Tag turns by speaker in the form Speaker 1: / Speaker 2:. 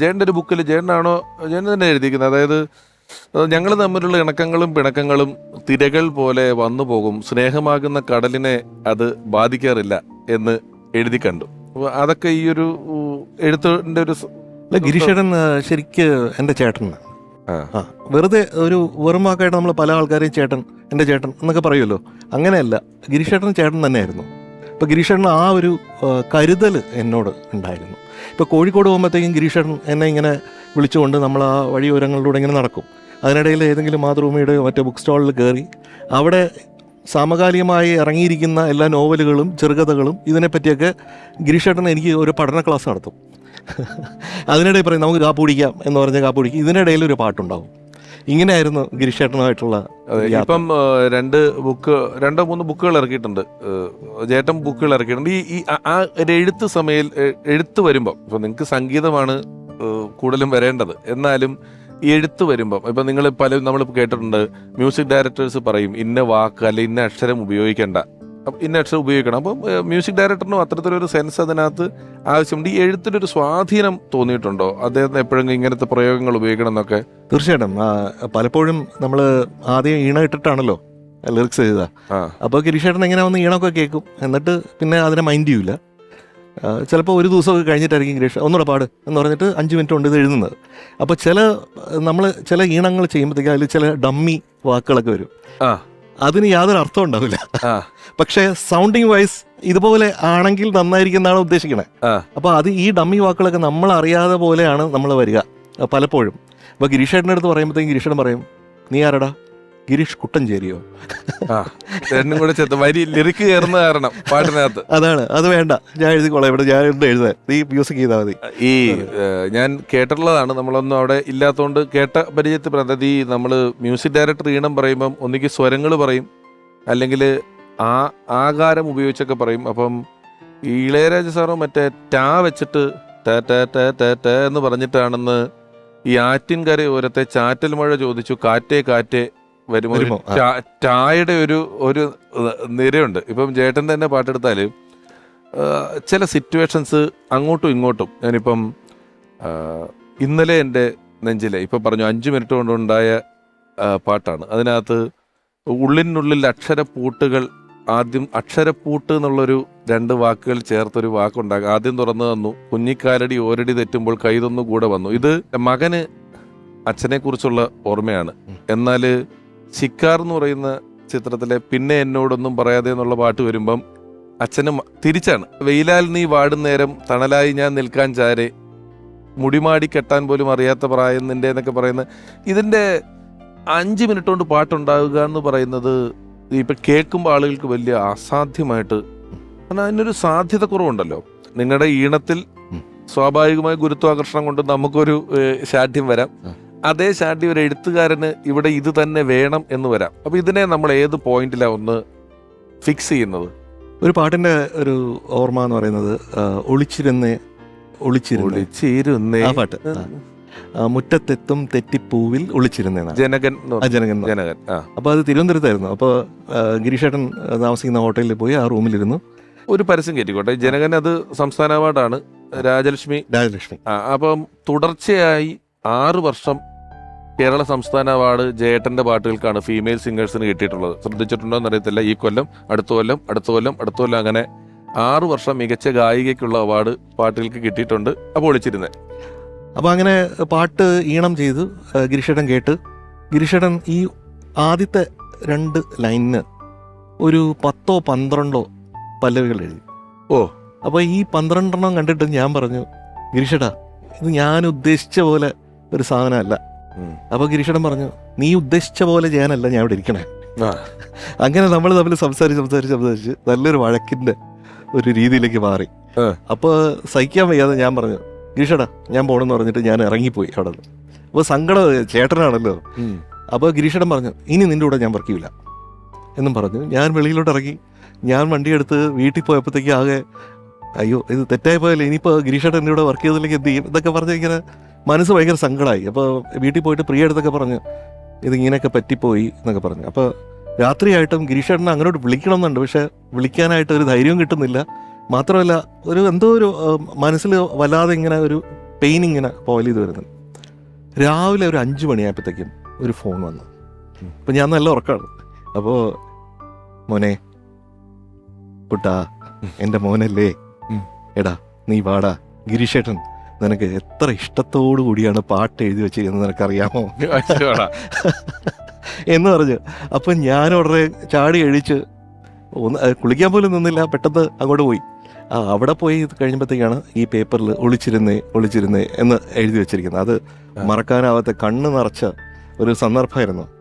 Speaker 1: ജയന്റെ ഒരു ബുക്കിൽ ജയനാണോ ജയൻ തന്നെ എഴുതിയിരിക്കുന്നത്. അതായത് ഞങ്ങൾ തമ്മിലുള്ള ഇണക്കങ്ങളും പിണക്കങ്ങളും തിരകൾ പോലെ വന്നു പോകും. സ്നേഹമാകുന്ന കടലിനെ അത് ബാധിക്കാറില്ല എന്ന് എഴുതി കണ്ടു. അതൊക്കെ ഈ ഒരു എഴുത്തിന്റെ ഒരു
Speaker 2: അല്ല ശരിക്ക് എന്റെ ചേട്ടൻ
Speaker 1: ആ.
Speaker 2: ആ വെറുതെ ഒരു വെറുമാക്കായിട്ട് നമ്മൾ പല ആൾക്കാരെയും ചേട്ടൻ എന്റെ ചേട്ടൻ എന്നൊക്കെ പറയുമല്ലോ. അങ്ങനെയല്ല ഗിരീഷേട്ടൻ ചേട്ടൻ തന്നെയായിരുന്നു. ഇപ്പോൾ ഗിരീഷേട്ടൻ ആ ഒരു കരുതൽ എന്നോട് ഉണ്ടായിരുന്നു. ഇപ്പോൾ കോഴിക്കോട് പോകുമ്പോഴത്തേക്കും ഗിരീഷേട്ടൻ എന്നെ ഇങ്ങനെ വിളിച്ചുകൊണ്ട് നമ്മൾ ആ വഴിയോരങ്ങളിലൂടെ ഇങ്ങനെ നടക്കും. അതിനിടയിൽ ഏതെങ്കിലും മാതൃഭൂമിയുടെയോ മറ്റോ ബുക്ക് സ്റ്റാളിൽ കയറി അവിടെ സമകാലികമായി ഇറങ്ങിയിരിക്കുന്ന എല്ലാ നോവലുകളും ചെറുകഥകളും ഇതിനെപ്പറ്റിയൊക്കെ ഗിരീഷേട്ടൻ എനിക്ക് ഒരു പഠന ക്ലാസ് നടത്തും. അതിനിടയിൽ പറയും നമുക്ക് കാപ്പുടിക്കാം എന്ന് പറഞ്ഞ കാപ്പുടിക്കും ഇതിനിടയിൽ ഒരു പാട്ടുണ്ടാവും. ഇങ്ങനെയായിരുന്നു ഗിരിഷേട്ടനുമായിട്ടുള്ള.
Speaker 1: ഇപ്പം രണ്ട് ബുക്ക് രണ്ടോ മൂന്ന് ബുക്കുകൾ ഇറക്കിയിട്ടുണ്ട്. ജേട്ടൻ ബുക്കുകൾ ഇറക്കിയിട്ടുണ്ട്. ഈ ഈ ആ- ഒരു എഴുത്ത് സമയം എഴുത്ത് വരുമ്പം ഇപ്പൊ നിങ്ങൾക്ക് സംഗീതമാണ് കൂടുതലും വരേണ്ടത്. എന്നാലും ഈ എഴുത്ത് വരുമ്പം ഇപ്പൊ നിങ്ങൾ പല നമ്മൾ കേട്ടിട്ടുണ്ട് മ്യൂസിക് ഡയറക്ടേഴ്സ് പറയും ഇന്ന വാക്ക് അല്ലെ ഇന്ന അക്ഷരം ഉപയോഗിക്കേണ്ട. ഇന്ന അക്ഷരം ഉപയോഗിക്കണം. അപ്പം മ്യൂസിക് ഡയറക്ടറിനും അത്തരത്തിലൊരു സെൻസ് അതിനകത്ത് ആവശ്യമുണ്ട്. ഈ എഴുത്തിലൊരു സ്വാധീനം തോന്നിയിട്ടുണ്ടോ? അദ്ദേഹത്തിന് എപ്പോഴെങ്കിലും ഇങ്ങനത്തെ പ്രയോഗങ്ങൾ ഉപയോഗിക്കണം എന്നൊക്കെ?
Speaker 2: തീർച്ചയായിട്ടും. പലപ്പോഴും നമ്മൾ ആദ്യം ഈണ ഇട്ടിട്ടാണല്ലോ ലിറിക്സ് എഴുതുക. അപ്പോൾ ഗിരീഷേട്ടൻ എങ്ങനെ വന്ന് ഈണമൊക്കെ കേൾക്കും. എന്നിട്ട് പിന്നെ അതിനെ മൈൻഡ് ചെയ്യൂല. ചിലപ്പോൾ ഒരു ദിവസമൊക്കെ കഴിഞ്ഞിട്ടായിരിക്കും ഗിരീഷ് ഒന്നുകൂടെ പാട് എന്ന് പറഞ്ഞിട്ട് അഞ്ച് മിനിറ്റ് കൊണ്ട് ഇത് എഴുതുന്നത്. അപ്പോൾ ചില നമ്മൾ ചില ഈണങ്ങൾ ചെയ്യുമ്പോഴത്തേക്കും അതിൽ ചില ഡമ്മി വാക്കുകളൊക്കെ വരും. അതിന് യാതൊരു അർത്ഥം ഉണ്ടാവില്ല. പക്ഷെ സൗണ്ടിങ് വൈസ് ഇതുപോലെ ആണെങ്കിൽ നന്നായിരിക്കും എന്നാണ് ഉദ്ദേശിക്കുന്നത് അപ്പൊ അത് ഈ ഡമ്മി വാക്കുകളൊക്കെ നമ്മൾ അറിയാതെ പോലെയാണ് നമ്മൾ വരിക. പലപ്പോഴും. അപ്പൊ ഗിരീഷേട്ടന്റെ അടുത്ത് പറയുമ്പോഴത്തേക്കും ഗിരീഷേട്ടൻ പറയും നീ ആരടാ? ഗിരീഷ് കുട്ടഞ്ചേരിയോ
Speaker 1: രണ്ടും കൂടെ ചേർത്ത് വരി ലിറിക്ക് കയറുന്ന കാരണം പാട്ടിനകത്ത്.
Speaker 2: അതാണ് അത് വേണ്ട. ഞാൻ എഴുതിക്കോളാം ഇവിടെ ഞാൻ ഉണ്ട് എഴുതാൻ നീ മ്യൂസിക് ചെയ്താൽ മതി.
Speaker 1: ഈ ഞാൻ കേട്ടിട്ടുള്ളതാണ്. നമ്മളൊന്നും അവിടെ ഇല്ലാത്തതുകൊണ്ട് കേട്ട പരിചയത്തിൽ അതായത് ഈ നമ്മൾ മ്യൂസിക് ഡയറക്ടർ ഈണം പറയുമ്പം ഒന്നുകിൽ സ്വരങ്ങൾ പറയും അല്ലെങ്കിൽ ആ ആകാരം ഉപയോഗിച്ചൊക്കെ പറയും. അപ്പം ഈ ഇളയരാജ സാറും മറ്റേ ടാ വെച്ചിട്ട് ടാ ടാ ടാ ടാ ടാ എന്ന് പറഞ്ഞിട്ടാണെന്ന് ഈ ആറ്റിൻകര ഓരത്തെ ചാറ്റൽ മഴ ചോദിച്ചു കാറ്റേ കാറ്റേ വരുമോ? ചായയുടെ ഒരു ഒരു നിരയുണ്ട്. ഇപ്പം ചേട്ടൻ തന്നെ പാട്ടെടുത്താൽ ചില സിറ്റുവേഷൻസ് അങ്ങോട്ടും ഇങ്ങോട്ടും ഞാനിപ്പം ഇന്നലെ എന്റെ നെഞ്ചിലെ ഇപ്പം പറഞ്ഞു അഞ്ച് മിനിറ്റ് കൊണ്ടുണ്ടായ പാട്ടാണ്. അതിനകത്ത് ഉള്ളിനുള്ളിൽ അക്ഷരപ്പൂട്ടുകൾ ആദ്യം അക്ഷരപ്പൂട്ട് എന്നുള്ളൊരു രണ്ട് വാക്കുകൾ ചേർത്തൊരു വാക്കുണ്ടാകും ആദ്യം തുറന്നു തന്നു കുഞ്ഞിക്കാലടി ഓരടി തെറ്റുമ്പോൾ കൈതൊന്നു കൂടെ വന്നു. ഇത് മകന് അച്ഛനെക്കുറിച്ചുള്ള ഓർമ്മയാണ്. എന്നാൽ ശിക്കാർ എന്ന് പറയുന്ന ചിത്രത്തിലെ പിന്നെ എന്നോടൊന്നും പറയാതെ എന്നുള്ള പാട്ട് വരുമ്പം അച്ഛനും തിരിച്ചാണ് വെയിലാൽ നീ വാടും നേരം തണലായി ഞാൻ നിൽക്കാൻ ചാരെ മുടിമാടി കെട്ടാൻ പോലും അറിയാത്ത പ്രായം നിന്റെ എന്നൊക്കെ പറയുന്ന ഇതിന്റെ അഞ്ച് മിനിറ്റ് കൊണ്ട് പാട്ടുണ്ടാവുക എന്ന് പറയുന്നത് ഇപ്പം കേൾക്കുമ്പോൾ ആളുകൾക്ക് വലിയ അസാധ്യമായിട്ട് കാരണം അതിനൊരു സാധ്യത കുറവുണ്ടല്ലോ നിങ്ങളുടെ ഈണത്തിൽ. സ്വാഭാവികമായ ഗുരുത്വാകർഷണം കൊണ്ട് നമുക്കൊരു ശാഠ്യം വരാം. അതേ ചാണ്ടി ഒരു എഴുത്തുകാരന് ഇവിടെ ഇത് തന്നെ വേണം എന്ന് വരാം. അപ്പോൾ ഇതിനെ നമ്മൾ ഏത് പോയിന്റിലാണ് ഒന്ന് ഫിക്സ് ചെയ്യുന്നത്?
Speaker 2: ഒരു പാട്ടിന്റെ ഒരു ഓർമ്മ എന്ന് പറയുന്നത് ഒളിച്ചിരുന്നേ ഒളിച്ചിരുന്ന് ഒളിച്ചിരുന്ന്.
Speaker 1: ഒളിച്ചിരുന്നേ.
Speaker 2: ആ പാട്ട്. മുറ്റത്തെത്തും തെറ്റിപ്പൂവിൽ ഒളിച്ചിരുന്നേന്നാണ്.
Speaker 1: ജനകൻ.
Speaker 2: ജനകൻ
Speaker 1: ജനകൻ
Speaker 2: അപ്പോൾ അത് തിരുവനന്തപുരത്തായിരുന്നു. അപ്പോൾ ഗിരീഷേട്ടൻ താമസിക്കുന്ന ഹോട്ടലിൽ പോയി ആ റൂമിലിരുന്നു.
Speaker 1: ഒരു പരസ്യം കയറ്റിക്കോട്ടെ ജനകൻ അത് സംസ്ഥാന അവാർഡാണ്. രാജലക്ഷ്മി.
Speaker 2: രാജലക്ഷ്മി.
Speaker 1: അപ്പം തുടർച്ചയായി ആറ് വർഷം കേരള സംസ്ഥാന അവാർഡ് ജയേട്ടന്റെ പാട്ടുകൾക്കാണ് ഫീമെയിൽ സിംഗേഴ്സിന് കിട്ടിയിട്ടുള്ളത്. ശ്രദ്ധിച്ചിട്ടുണ്ടോ എന്നറിയത്തില്ല. ഈ കൊല്ലം അടുത്ത കൊല്ലം അടുത്ത കൊല്ലം അടുത്ത കൊല്ലം അങ്ങനെ ആറ് വർഷം മികച്ച ഗായികയ്ക്കുള്ള അവാർഡ് പാട്ടുകൾക്ക് കിട്ടിയിട്ടുണ്ട്. അപ്പോൾ ഒളിച്ചിരുന്നേ.
Speaker 2: അപ്പോൾ അങ്ങനെ പാട്ട് ഈണം ചെയ്തു ആ, കേട്ട്. ഗിരീഷേട്ടൻ ഈ ആദ്യത്തെ രണ്ട് ലൈനിന് ഒരു പത്തോ പന്ത്രണ്ടോ പല്ലവികൾ എഴുതി.
Speaker 1: ഓ.
Speaker 2: അപ്പോൾ ഈ പന്ത്രണ്ടെണ്ണം കണ്ടിട്ട് ഞാൻ പറഞ്ഞു ഗിരീഷേട്ടാ ഇത് ഞാൻ ഉദ്ദേശിച്ച പോലെ ഒരു സാധനമല്ല.
Speaker 1: അപ്പൊ
Speaker 2: അപ്പോൾ ഗിരീഷേട്ടൻ പറഞ്ഞു നീ ഉദ്ദേശിച്ച പോലെ ചെയ്യാനല്ല ഞാൻ ഇവിടെ ഇരിക്കണേ. അങ്ങനെ നമ്മൾ തമ്മിൽ സംസാരിച്ച് സംസാരിച്ച് സംസാരിച്ച് നല്ലൊരു വഴക്കിന്റെ ഒരു രീതിയിലേക്ക് മാറി.
Speaker 1: അപ്പൊ
Speaker 2: അപ്പോൾ സഹിക്കാൻ വയ്യാതെ ഞാൻ പറഞ്ഞു ഗിരീഷടാ ഞാൻ പോണെന്ന് പറഞ്ഞിട്ട് ഞാൻ ഇറങ്ങിപ്പോയി അവിടെ നിന്ന്. അപ്പോൾ സങ്കടം ചേട്ടനാണല്ലോ.
Speaker 1: അപ്പൊ
Speaker 2: അപ്പോൾ ഗിരീഷടൻ പറഞ്ഞു ഇനി നിന്റെ കൂടെ ഞാൻ വർക്ക് ചെയ്യില്ല എന്നും പറഞ്ഞു ഞാൻ വെളിയിലോട്ട് ഇറങ്ങി ഞാൻ വണ്ടിയെടുത്ത് വീട്ടിൽ പോയപ്പോഴത്തേക്ക് ആകെ അയ്യോ ഇത് തെറ്റായി പോയാലോ ഇനിയിപ്പോൾ ഗിരീഷേട്ടൻ എന്റെ കൂടെ വർക്ക് ചെയ്തില്ലെങ്കിൽ എന്ത് ചെയ്യും? ഇതൊക്കെ പറഞ്ഞ് ഇങ്ങനെ മനസ്സ് ഭയങ്കര സങ്കടമായി അപ്പോൾ വീട്ടിൽ പോയിട്ട് പ്രിയ അടുത്തൊക്കെ പറഞ്ഞ് ഇത് ഇങ്ങനെയൊക്കെ പറ്റിപ്പോയി എന്നൊക്കെ പറഞ്ഞു. അപ്പോൾ രാത്രിയായിട്ടും ഗിരീഷേട്ടനെ അങ്ങോട്ട് വിളിക്കണം എന്നുണ്ട് പക്ഷെ വിളിക്കാനായിട്ട് ഒരു ധൈര്യവും കിട്ടുന്നില്ല. മാത്രമല്ല ഒരു എന്തോ ഒരു മനസ്സിൽ വല്ലാതെ ഇങ്ങനെ ഒരു പെയിൻ ഇങ്ങനെ പോയിൽ ചെയ്ത് വരുന്നത്. രാവിലെ ഒരു അഞ്ച് മണിയായപ്പോഴത്തേക്കും ഒരു ഫോൺ വന്നു. അപ്പം ഞാൻ നല്ല ഉറക്കമാണ് അപ്പോൾ മോനെ കുട്ടാ എന്റെ മോനല്ലേ. എടാ നീ വാടാ ഗിരീഷേട്ടൻ. നിനക്ക് എത്ര ഇഷ്ടത്തോടു കൂടിയാണ് പാട്ട് എഴുതി വെച്ചിരിക്കുന്നത് നിനക്കറിയാമോ? എന്ന് പറഞ്ഞു. അപ്പം ഞാൻ ഉടനെ ചാടി എഴിച്ച് ഒന്ന് കുളിക്കാൻ പോലും നിന്നില്ല പെട്ടെന്ന് അങ്ങോട്ട് പോയി. ആ അവിടെ പോയി കഴിഞ്ഞപ്പോഴത്തേക്കാണ് ഈ പേപ്പറിൽ ഒളിച്ചിരുന്നേ ഒളിച്ചിരുന്നേ എന്ന് എഴുതി വെച്ചിരിക്കുന്നത്. അത് മറക്കാനാവാത്ത കണ്ണ് നിറച്ച ഒരു സന്ദർഭമായിരുന്നു.